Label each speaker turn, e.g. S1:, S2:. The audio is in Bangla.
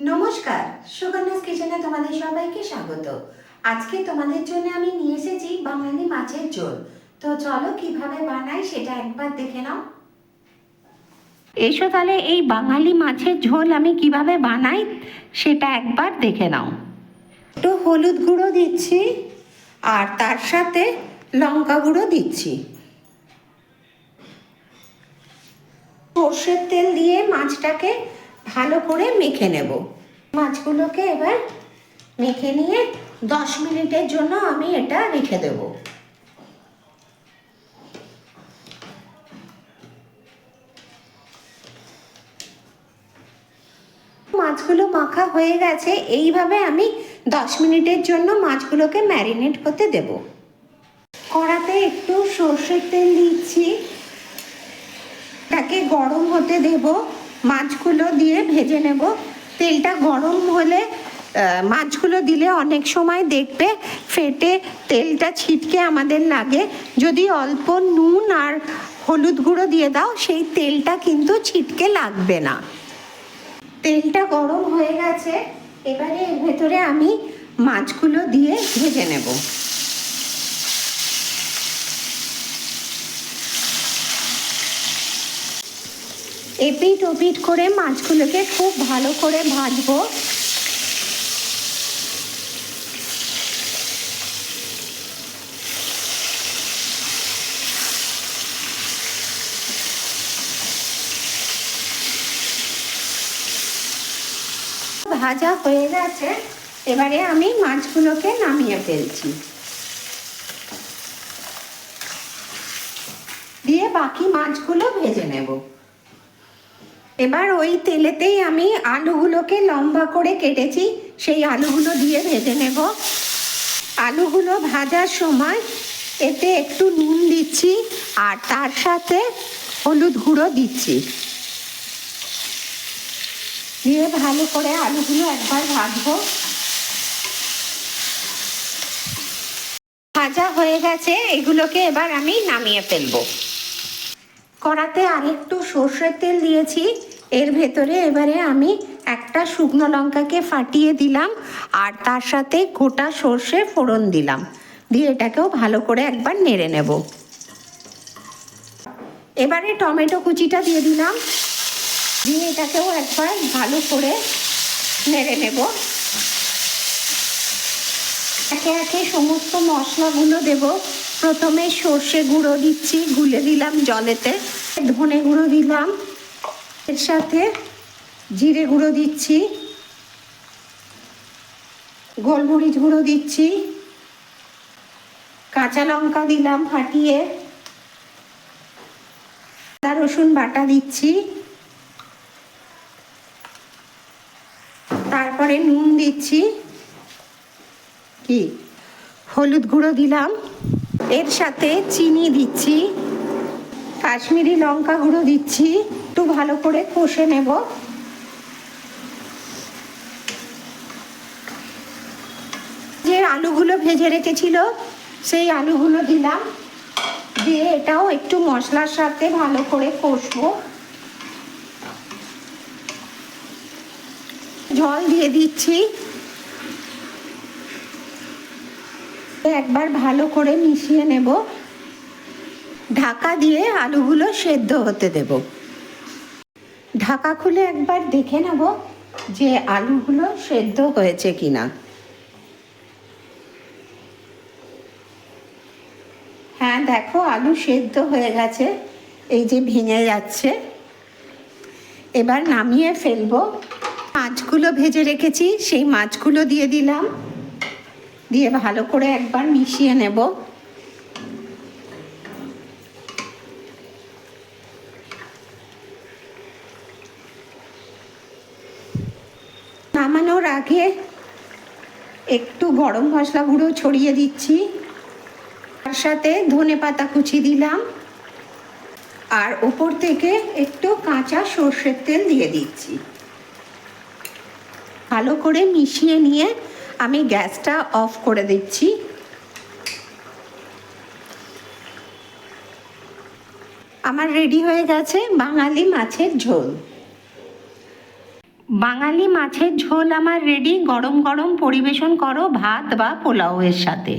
S1: নমস্কার, সুকন্যাস কিচেনে তোমাদের সবাইকে স্বাগত। আজকে তোমাদের জন্য আমি নিয়ে এসেছি বাঙালি মাছের ঝোল। তো চলো কীভাবে বানাই সেটা একবার দেখে নাও। এসো তাহলে এই বাঙালি মাছের ঝোল আমি কীভাবে বানাই সেটা একবার দেখে নাও। একটু হলুদ গুঁড়ো দিচ্ছি আর তার সাথে লঙ্কা গুঁড়ো দিচ্ছি। সর্ষের তেল দিয়ে মাছটাকে ভালো করে মেখে নেব। মাছগুলোকে এবার মেখে নিয়ে দশ মিনিটের জন্য আমি এটা রেখে দেব। মাছগুলো মাখা হয়ে গেছে, এইভাবে আমি দশ মিনিটের জন্য মাছগুলোকে ম্যারিনেট করতে দেব। কড়াতে একটু সর্ষের তেল দিচ্ছি। তাকে গরম হতে দেব। মাছগুলো দিয়ে ভেজে নেব। তেলটা গরম হলে মাছগুলো দিলে অনেক সময় দেখবে ফেটে তেলটা ছিটকে আমাদের লাগে। যদি অল্প নুন আর হলুদ গুঁড়ো দিয়ে দাও, সেই তেলটা কিন্তু ছিটকে লাগবে না। তেলটা গরম হয়ে গেছে, এবারে এর ভেতরে আমি মাছগুলো দিয়ে ভেজে নেব। এপিট ওপিট করে মাছগুলোকে খুব ভালো করে ভাজবো। ভাজা হয়ে গেছে। এবারে আমি মাছগুলোকে নামিয়ে ফেলছি। দিয়ে বাকি মাছগুলো ভেজে নেব। এবার ওই তেলেতেই আমি আলুগুলোকে লম্বা করে কেটেছি, সেই আলুগুলো দিয়ে ভেজে নেব। আলুগুলো ভাজার সময় এতে একটু নুন দিচ্ছি আর তার সাথে হলুদ গুঁড়ো দিচ্ছি। দিয়ে ভালো করে আলুগুলো একবার ভাজবো। ভাজা হয়ে গেছে, এগুলোকে এবার আমি নামিয়ে ফেলব। কড়াতে আরেকটু সর্ষের তেল দিয়েছি। এর ভেতরে এবারে আমি একটা শুকনো লঙ্কাকে ফাটিয়ে দিলাম আর তার সাথে গোটা সর্ষে ফোড়ন দিলাম। দিয়ে এটাকেও ভালো করে একবার নেড়ে নেব। এবারে টমেটো কুচিটা দিয়ে দিলাম। দিয়ে এটাকেও একবার ভালো করে নেড়ে নেব। একে একে সমস্ত মশলাগুলো দেব। প্রথমে সর্ষে গুঁড়ো দিচ্ছি, গুলে দিলাম জলেতে। ধনে গুঁড়ো দিলাম। এর সাথে জিরে গুঁড়ো দিচ্ছি। গোলমরিচ গুঁড়ো দিচ্ছি। কাঁচা লঙ্কা দিলাম ফাটিয়ে। আদা, রসুন বাটা দিচ্ছি। তারপরে নুন দিচ্ছি। কি? হলুদ গুঁড়ো দিলাম। এর সাথে চিনি দিচ্ছি, কাশ্মীরি লঙ্কা গুঁড়ো দিচ্ছি, একটু ভালো করে কষে নেব। যে আলুগুলো ভেজে রেখেছিল, সেই আলুগুলো দিলাম। দিয়ে এটাও একটু মশলার সাথে ভালো করে কষবো। জল দিয়ে দিচ্ছি। একবার ভালো করে মিশিয়ে নেব। ঢাকা দিয়ে আলুগুলো সেদ্ধ হতে দেব। ঢাকা খুলে একবার দেখে নেব যে আলুগুলো সেদ্ধ হয়েছে কিনা। হ্যাঁ দেখো আলু সেদ্ধ হয়ে গেছে, এই যে ভেঙে যাচ্ছে। এবার নামিয়ে ফেলব। মাছগুলো ভেজে রেখেছি, সেই মাছগুলো দিয়ে দিলাম। দিয়ে ভালো করে একবার মিশিয়ে নেব। নামানোর আগে একটু গরম মশলা গুঁড়ো ছড়িয়ে দিচ্ছি। তার সাথে ধনে পাতা কুচি দিলাম। আর ওপর থেকে একটু কাঁচা সর্ষের তেল দিয়ে দিচ্ছি। ভালো করে মিশিয়ে নিয়ে আমি গ্যাসটা অফ করে দিচ্ছি। আমার রেডি হয়ে গেছে বাঙালি মাছের ঝোল। বাঙালি মাছের ঝোল আমার রেডি, গরম গরম পরিবেশন করো ভাত বা পোলাওয়ের সাথে।